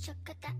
chocata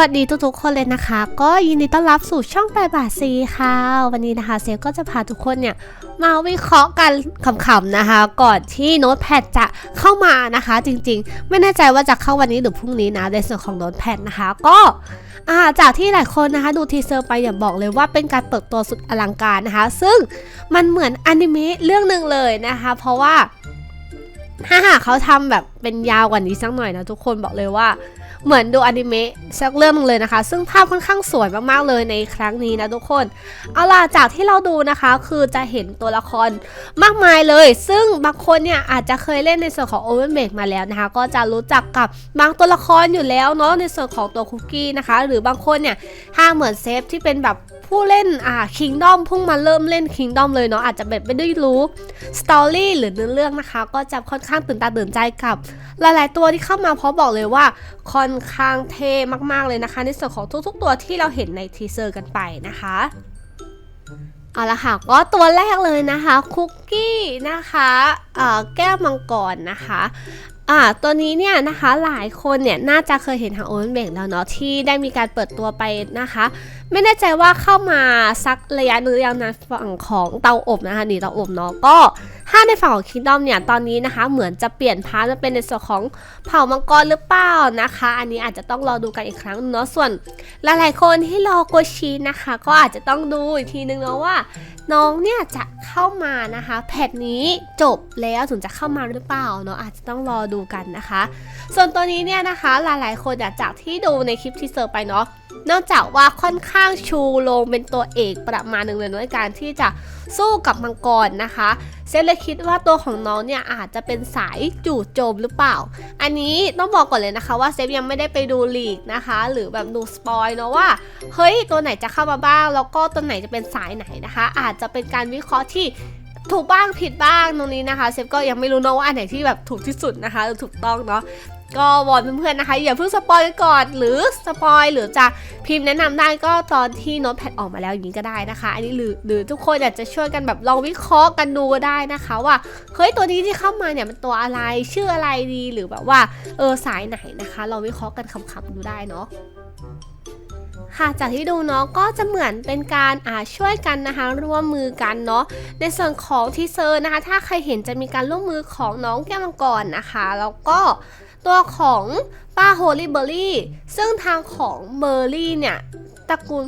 วัสดีทุกๆคนเลยนะคะ ก็ยินดีต้อนรับสู่ช่องแปบาทซีค่ะ วันนี้นะคะเซลก็จะพาทุกคนเนี่ยมาวิเคราะห์กันขำๆนะคะ ก่อนที่โน้ตแพดจะเข้ามานะคะ จริงๆ ไม่แน่ใจว่าจะเข้าวันนี้หรือพรุ่งนี้นะในส่วนของโน้ตแพดนะคะ ก็าจากที่หลายคนนะคะดูทีเซอร์ไปอย่าบอกเลยว่าเป็นการเปิดตัวสุดอลังการนะคะ ซึ่งมันเหมือนอนิเมะเรื่องหนึ่งเลยนะคะ เพราะว่าถ้าหากเขาทำแบบ เป็นยาวกว่านี้สักหน่อยนะทุกคนบอกเลยว่า เหมือนดูอนิเมะสักเรื่องหนึงเลยนะคะ ซึ่งภาพค่อนข้างสวยมากๆเลยในครั้งนี้นะทุกคน เอาล่ะจากที่เราดูนะคะ คือจะเห็นตัวละครมากมายเลย ซึ่งบางคนเนี่ยอาจจะเคยเล่นในส่วนของ o v e r m a k e มาแล้วนะคะ ก็จะรู้จักกับบางตัวละครอยู่แล้วเนาะในส่วนของตัวคุกกี้นะคะ หรือบางคนเนี่ยถ้าเหมือนเซฟที่เป็นแบบผู้เล่นอ่าคิงดอมพุ่งมาเริ่มเล่นคิงดอมเลยเนาะอาจจะแบบไม่ได้รู้สตอรี่หรือเนื้อเรื่องนะคะ ก็จะค่อนข้างตื่นตาตื่นใจกับหลาย ๆ ตัวที่เข้ามาเพราะบอกเลยว่าค่อนข้างเท่มาก ๆ เลยนะคะ ในส่วนของทุก ๆ ตัวที่เราเห็นในทีเซอร์กันไปนะคะเอาละค่ะก็ตัวแรกเลยนะคะคุกกี้นะคะแก้วมังกรนะคะ่าตัวนี้เนี่ยนะคะหลายคนเนี่ยน่าจะเคยเห็นทางโอเ n นเบกแล้วเนาะที่ได้มีการเปิดตัวไปนะคะ ไม่แน่ใจว่าเข้ามาสักระยะหนึงหรือยังนะฝั่งของเตาอบนะคะนี่เตาอบเนาะก็ ถ้าในฝั่งของคิงดอมเนี่ยตอนนี้นะคะ เหมือนจะเปลี่ยนพาร์ทมาเป็นในส่วนของเผ่ามังกรหรือเปล่านะคะ อันนี้อาจจะต้องรอดูกันอีกครั้งเนาะส่วนหลายๆคนที่รอโกชีนะคะ ก็อาจจะต้องดูอีกทีนึงเนาะว่า น้องเนี่ยจะเข้ามานะคะ แพทนี้จบแล้วถึงจะเข้ามาหรือเปล่าเนาะอาจจะต้องรอดูกันนะคะ ส่วนตัวนี้เนี่ยนะคะหลายๆคนจากที่ดูในคลิปที่เซอร์ไปเนาะ นอกจากว่าค่อนข้างชูลงเป็นตัวเอกประมาณหนึ่งเลยในการที่จะสู้กับมังกรนะคะ เซนเลยคิดว่าตัวของน้องเนี่ยอาจจะเป็นสายจู่โจมหรือเปล่า อันนี้ต้องบอกก่อนเลยนะคะว่าเซฟยังไม่ได้ไปดูลีกนะคะ หรือแบบดูสปอยเนาะว่าเฮ้ยตัวไหนจะเข้ามาบ้าง แล้วก็ตัวไหนจะเป็นสายไหนนะคะ อาจจะเป็นการวิเคราะห์ที่ถูกบ้างผิดบ้างตรงนี้นะคะ เซฟก็ยังไม่รู้เนาะว่าอันไหนที่แบบถูกที่สุดนะคะหรือถูกต้องเนาะ ก็วอนเพื่อนๆนะคะ อย่าเพิ่งสปอยกันก่อนหรือสปอยหรือจะพิมพ์แนะนำได้ก็ตอนที่โน้ตแพดออกมาแล้วอย่างนี้ก็ได้นะคะ อันนี้หรือหรือทุกคนอยากจะช่วยกันแบบลองวิเคราะห์กันดูก็ได้นะคะว่าเฮ้ยตัวนี้ที่เข้ามาเนี่ยมันตัวอะไรชื่ออะไรดีหรือแบบว่าเออสายไหนนะคะเราวิเคราะห์กันขำๆดูได้เนาะค่ะจากที่ดูเนาะก็จะเหมือนเป็นการอ่าช่วยกันนะคะ ร่วมมือกันเนาะในส่วนของทีเซอร์นะคะ ถ้าใครเห็นจะมีการร่วมมือของน้องแก้วมังกรนะคะ แล้วก็ ตัวของป้าโฮลี่เบอร์รี่ซึ่งทางของเบอร์รี่เนี่ยตระกูล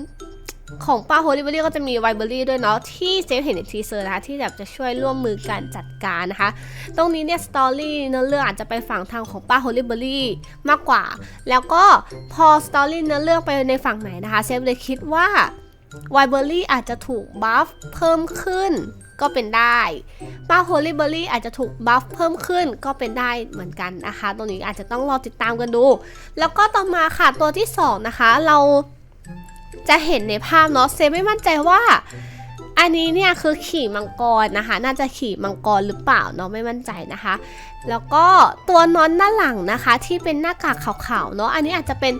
ของป้าโฮลีเบอร์รี่ก็จะมีไวเบอร์รี่ด้วยเนาะที่เซฟเห็นในทีเซอร์นะคะที่แบบจะช่วยร่วมมือกันจัดการนะคะ ตรงนี้เนี่ยสตอรี่เนื้อเรื่องอาจจะไปฝั่งทางของป้าโฮลีเบอร์รี่มากกว่า แล้วก็พอสตอรี่เนื้อเรื่องไปในฝั่งไหนนะคะเซฟเลยคิดว่าไวเบอร์รี่อาจจะถูกบัฟเพิ่มขึ้น ก็เป็นได้ป้าโฮลี่เบอร์รี่อาจจะถูกบัฟเพิ่มขึ้นก็เป็นได้เหมือนกันนะคะตรงนี้อาจจะต้องรอติดตามกันดู แล้วก็ต่อมาค่ะตัวที่สองนะคะ เราจะเห็นในภาพเนาะเซฟไม่มั่นใจว่าอันนี้เนี่ยคือขี่มังกรนะคะ น่าจะขี่มังกรหรือเปล่าเนาะไม่มั่นใจนะคะ แล้วก็ตัวนอนด้านหลังนะคะ ที่เป็นหน้ากากขาวๆเนาะอันนี้อาจจะเป็น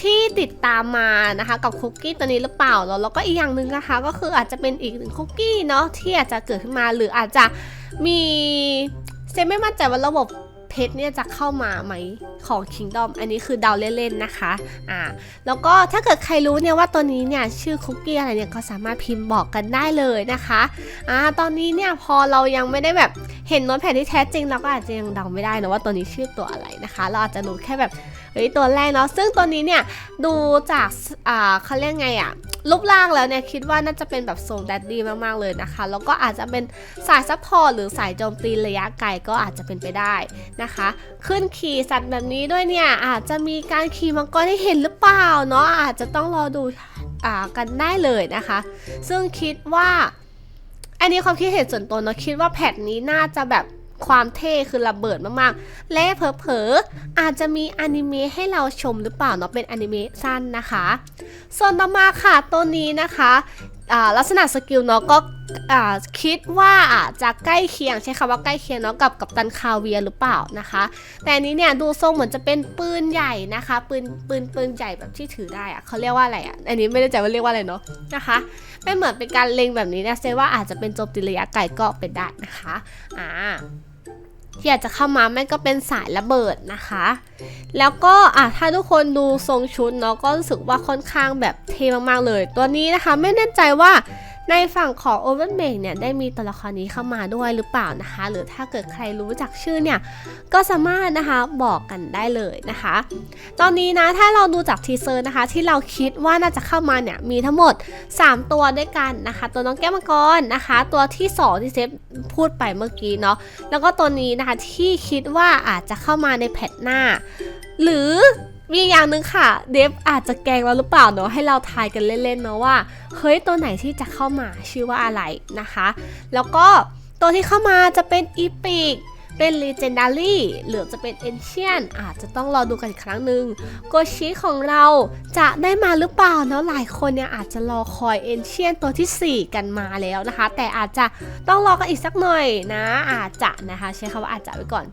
ที่ติดตามมานะคะ กับคุกกี้ตัวนี้หรือเปล่าเนาะแล้วก็อีกอย่างหนึ่งนะคะ ก็คืออาจจะเป็นอีกหนึ่งคุกกี้เนาะที่อาจจะเกิดขึ้นมาหรืออาจจะมีเซนไม่มั่นใจว่าระบบเพชรเนี่ยจะเข้ามาไหมของ Kingdom อันนี้คือเดาเล่นๆนะคะอ่าแล้วก็ถ้าเกิดใครรู้เนี่ยว่าตัวนี้เนี่ยชื่อคุกกี้อะไรเนี่ยก็สามารถพิมพ์บอกกันได้เลยนะคะอ่าตอนนี้เนี่ยพอเรายังไม่ได้แบบ เห็นโน้ตแผ่นที่แท้จริงเราก็อาจจะยังเดาไม่ได้นะว่าตัวนี้ชื่อตัวอะไรนะคะ เราอาจจะรู้แค่แบบเฮ้ยตัวแรกเนาะซึ่งตัวนี้เนี่ยดูจากอ่าเขาเรียกไงอะรูปร่างแล้วเนี่ยคิดว่าน่าจะเป็นแบบทรงแดดดี้มากๆเลยนะคะ แล้วก็อาจจะเป็นสายซัพพอร์ตหรือสายโจมตีระยะไกลก็อาจจะเป็นไปได้นะคะ ขึ้นขี่สัตว์แบบนี้ด้วยเนี่ยอาจจะมีการขี่มังกรให้เห็นหรือเปล่าเนาะอาจจะต้องรอดูอ่ากันได้เลยนะคะ ซึ่งคิดว่า อันนี้ความคิดเห็นส่วนตัวเนาะคิดว่าแพทนี้น่าจะแบบความเท่คือระเบิดมากๆ และเผลอๆอาจจะมีอนิเมะให้เราชมหรือเปล่าเนาะเป็นอนิเมะสั้นนะคะ ส่วนต่อมาค่ะตัวนี้นะคะ ลักษณะสกิลเนาะก็คิดว่าอาจจะใกล้เคียงใช้คำว่าใกล้เคียงเนาะกับกับตันคาเวียหรือเปล่านะคะ แต่อันนี้เนี่ยดูทรงเหมือนจะเป็นปืนใหญ่นะคะ ปืนปืนปืนใหญ่แบบที่ถือได้อะเขาเรียกว่าอะไรอะอันนี้ไม่แน่ใจว่าเรียกว่าอะไรเนาะนะคะเป็นเหมือนเป็นการเล็งแบบนี้นะเซว่าอาจจะเป็นโจมตีระยะไกลก็เป็นได้นะคะอ่า ที่อาจจะเข้ามาแม่ก็เป็นสายระเบิดนะคะ แล้วก็อะถ้าทุกคนดูทรงชุดเนาะก็รู้สึกว่าค่อนข้างแบบเท่มากๆเลย ตัวนี้นะคะไม่แน่ใจว่า ในฝั่งของ o v e r m a k เนี่ยได้มีตัวละครนี้เข้ามาด้วยหรือเปล่านะคะ หรือถ้าเกิดใครรู้จักชื่อเนี่ยก็สามารถนะคะบอกกันได้เลยนะคะ ตอนนี้นะถ้าเราดูจากทีเซอร์นะคะ ที่เราคิดว่าน่าจะเข้ามาเนี่ยมีทั้งหมด 3 ตัวด้วยกันนะคะ ตัวน้องแก้วมังกรนะคะ ตัวที่2ที่เซฟพูดไปเมื่อกี้เนาะแล้วก็ตัวนี้นะคะที่คิดว่าอาจจะเข้ามาในแพทหน้า หรือ มีอย่างหนึ่งค่ะ เดฟอาจจะแกงเราหรือเปล่าเนาะให้เราทายกันเล่นๆเนาะว่าเฮ้ยตัวไหนที่จะเข้ามาชื่อว่าอะไรนะคะ แล้วก็ตัวที่เข้ามาจะเป็นอีพิกเป็น Legendary หรือจะเป็น Ancient อาจจะต้องรอดูกันอีกครั้งหนึ่งโกชิของเราจะได้มาหรือเปล่าเนาะหลายคนเนี่ยอาจจะรอคอยเอนเชียนตัวที่ 4 กันมาแล้วนะคะ แต่อาจจะต้องรอกันอีกสักหน่อยนะอาจจะนะคะ ใช้คำว่าอาจจะไว้ก่อน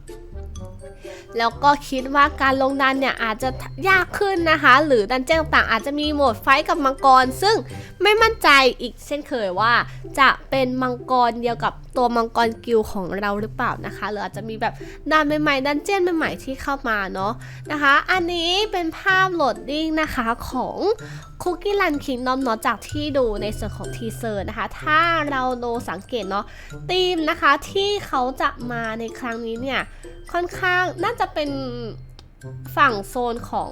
แล้วก็คิดว่าการลงดันเนี่ยอาจจะยากขึ้นนะคะ หรือดันเจี้ยนต่างๆอาจจะมีโหมดไฟกับมังกร ซึ่งไม่มั่นใจอีกเช่นเคยว่า จะเป็นมังกรเดียวกับตัวมังกรกิลของเราหรือเปล่านะคะหรืออาจจะมีแบบดันใหม่ๆดันเจี้ยนใหม่ๆที่เข้ามาเนาะนะคะ อันนี้เป็นภาพโหลดดิ้งนะคะของ คุกกี้รันคิงดอมเนาะจากที่ดูในส่วนของทีเซอร์นะคะ ถ้าเราดูสังเกตเนาะธีมนะคะที่เขาจะมาในครั้งนี้เนี่ย ค่อนข้างน่าจะเป็นฝั่งโซนของ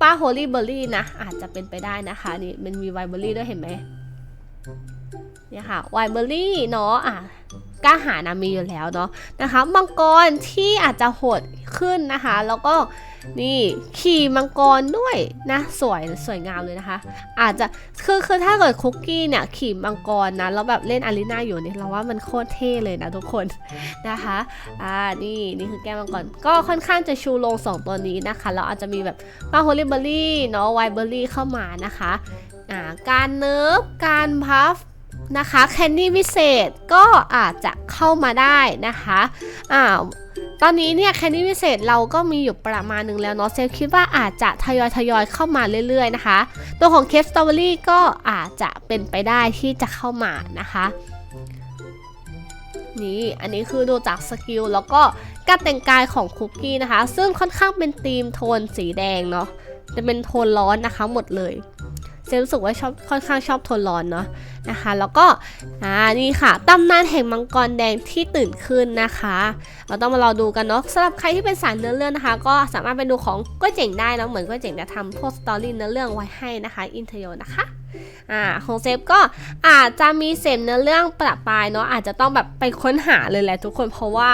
ป้าโฮลี่เบอร์รี่นะ อาจจะเป็นไปได้นะคะนี่มันมีไวเบอร์รี่ด้วยเห็นไหมเนี่ยค่ะไวเบอร์รี่เนาะอะ กล้าหานะมีอยู่แล้วเนาะนะคะมังกรที่อาจจะโหดขึ้นนะคะ แล้วก็นี่ขี่มังกรด้วยนะสวยสวยงามเลยนะคะ อาจจะคือคือถ้าเกิดคุกกี้เนี่ยขี่มังกรนะแล้วแบบเล่นอารีนาอยู่เนี่ยเราว่ามันโคตรเท่เลยนะทุกคนนะคะอ่านี่นี่คือแก้มังกรก็ค่อนข้างจะชูโรงสองตัวนี้นะคะแล้วอาจจะมีแบบป้าโฮลิเบอรี่เนาะไวเบอรี่เข้ามานะคะอ่าการเนิร์ฟการพัฟ นะคะแคนดี้วิเศษก็อาจจะเข้ามาได้นะคะอ่าตอนนี้เนี่ยแคนดี้วิเศษเราก็มีอยู่ประมาณหนึงแล้วเนาะเซลคิดว่าอาจจะทยอยทยอยเข้ามาเรื่อยๆนะคะ ตัวของเคฟสตรอเบอรี่ก็อาจจะเป็นไปได้ที่จะเข้ามานะคะนี่อันนี้คือดูจากสกิลแล้วก็การแต่งกายของคุกกี้นะคะ ซึ่งค่อนข้างเป็นธีมโทนสีแดงเนาะจะเป็นโทนร้อนนะคะหมดเลย เซลรู้สึกว่าชอบค่อนข้างชอบโทนร้อนเนาะ นะคะ แล้วก็อ่านี่ค่ะตำนานแห่งมังกรแดงที่ตื่นขึ้นนะคะ เราต้องมารอดูกันเนาะสำหรับใครที่เป็นสายเนื้อเรื่องนะคะ ก็สามารถไปดูของก้อยเจ๋งได้นะเหมือนก้อยเจ๋งจะทำพวกสตอรี่เนื้อเรื่องไว้ให้นะคะ อินเทอร์โยนะคะ อ่าของเซฟก็อาจจะมีเสพเนื้อเรื่องประปายเนาะอาจจะต้องแบบไปค้นหาเลยแหละทุกคนเพราะว่า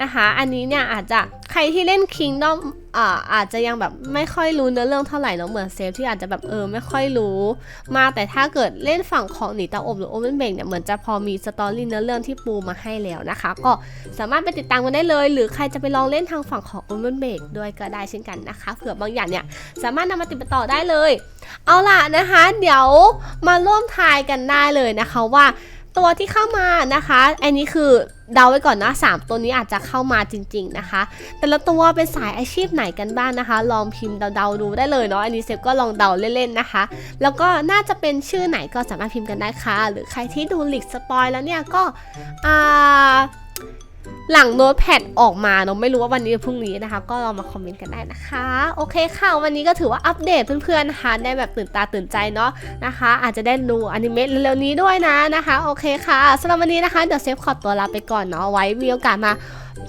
นะคะอันนี้เนี่ยอาจจะใครที่เล่น Kingdom อ่าอาจจะยังแบบไม่ค่อยรู้เนื้อเรื่องเท่าไหร่เนาะเหมือนเซฟที่อาจจะแบบเออไม่ค่อยรู้มากแต่ถ้าเกิดเล่นฝั่งของหนีตาอบหรือโอเ n นเบงเนี่ยเหมือนจะพอมีสตอรี่เนื้อเรื่องที่ปูมาให้แล้วนะคะ ก็สามารถไปติดตามกันได้เลย หรือใครจะไปลองเล่นทางฝั่งของโอเ n นเบงด้วยก็ได้เช่นกันนะคะเผื่อบางอย่างเนี่ยสามารถนำมาติดต่อได้เลยเอาล่ะนะคะ เดี๋ยวมาร่วมทายกันได้เลยนะคะว่าตัวที่เข้ามานะคะ อันนี้คือเดาไว้ก่อนนะสามตัวนี้อาจจะเข้ามาจริง ๆนะคะ แต่ละตัวเป็นสายอาชีพไหนกันบ้างนะคะ ลองพิมพ์เดาๆดูได้เลยเนาะ อันนี้เซฟก็ลองเดาเล่นๆนะคะ แล้วก็น่าจะเป็นชื่อไหนก็สามารถพิมพ์กันได้ค่ะ หรือใครที่ดูลิกสปอยแล้วเนี่ยก็อ่า หลังโน้ตแพดออกมาเนาะไม่รู้ว่าวันนี้หรือพรุ่งนี้นะคะ ก็ลองมาคอมเมนต์กันได้นะคะ โอเคค่ะ วันนี้ก็ถือว่าอัปเดตเพื่อนๆนะคะได้แบบตื่นตาตื่นใจเนาะนะคะ อาจจะได้ดูอนิเมะเร็วๆนี้ด้วยนะนะคะ โอเคค่ะสำหรับวันนี้นะคะเดี๋ยวเซฟขอตัวลาไปก่อนเนาะไว้มีโอกาสมา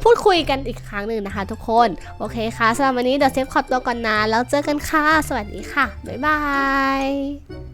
พูดคุยกันอีกครั้งหนึ่งนะคะ ทุกคนโอเคค่ะสำหรับวันนี้เดี๋ยวเซฟขอตัวก่อนนะแล้วเจอกันค่ะ สวัสดีค่ะบ๊ายบาย